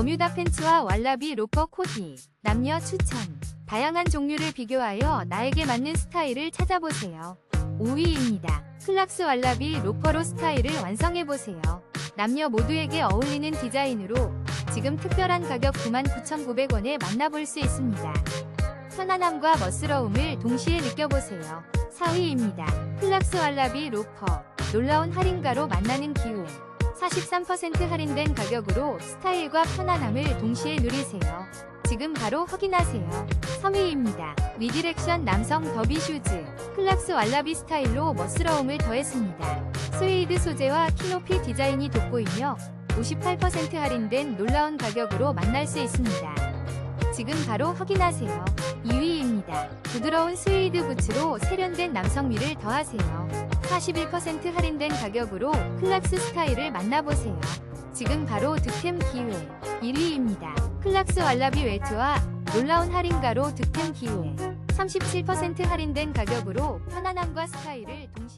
버뮤다 팬츠와 왈라비 로퍼 코디. 남녀 추천. 다양한 종류를 비교하여 나에게 맞는 스타일을 찾아보세요. 5위입니다. 클락스 왈라비 로퍼로 스타일을 완성해보세요. 남녀 모두에게 어울리는 디자인으로 지금 특별한 가격 99,900원에 만나볼 수 있습니다. 편안함과 멋스러움을 동시에 느껴보세요. 4위입니다. 클락스 왈라비 로퍼. 놀라운 할인가로 만나는 기회. 43% 할인된 가격으로 스타일과 편안함을 동시에 누리세요. 지금 바로 확인하세요. 3위입니다. 미디렉션 남성 더비 슈즈. 클락스 왈라비 스타일로 멋스러움을 더했습니다. 스웨이드 소재와 키높이 디자인이 돋보이며 58% 할인된 놀라운 가격으로 만날 수 있습니다. 지금 바로 확인하세요. 2위입니다. 부드러운 스웨이드 부츠로 세련된 남성미를 더하세요. 41% 할인된 가격으로 클락스 스타일을 만나보세요. 지금 바로 득템 기회. 1위입니다. 클락스 왈라비 웰트와 놀라운 할인가로 득템 기회. 37% 할인된 가격으로 편안함과 스타일을 동-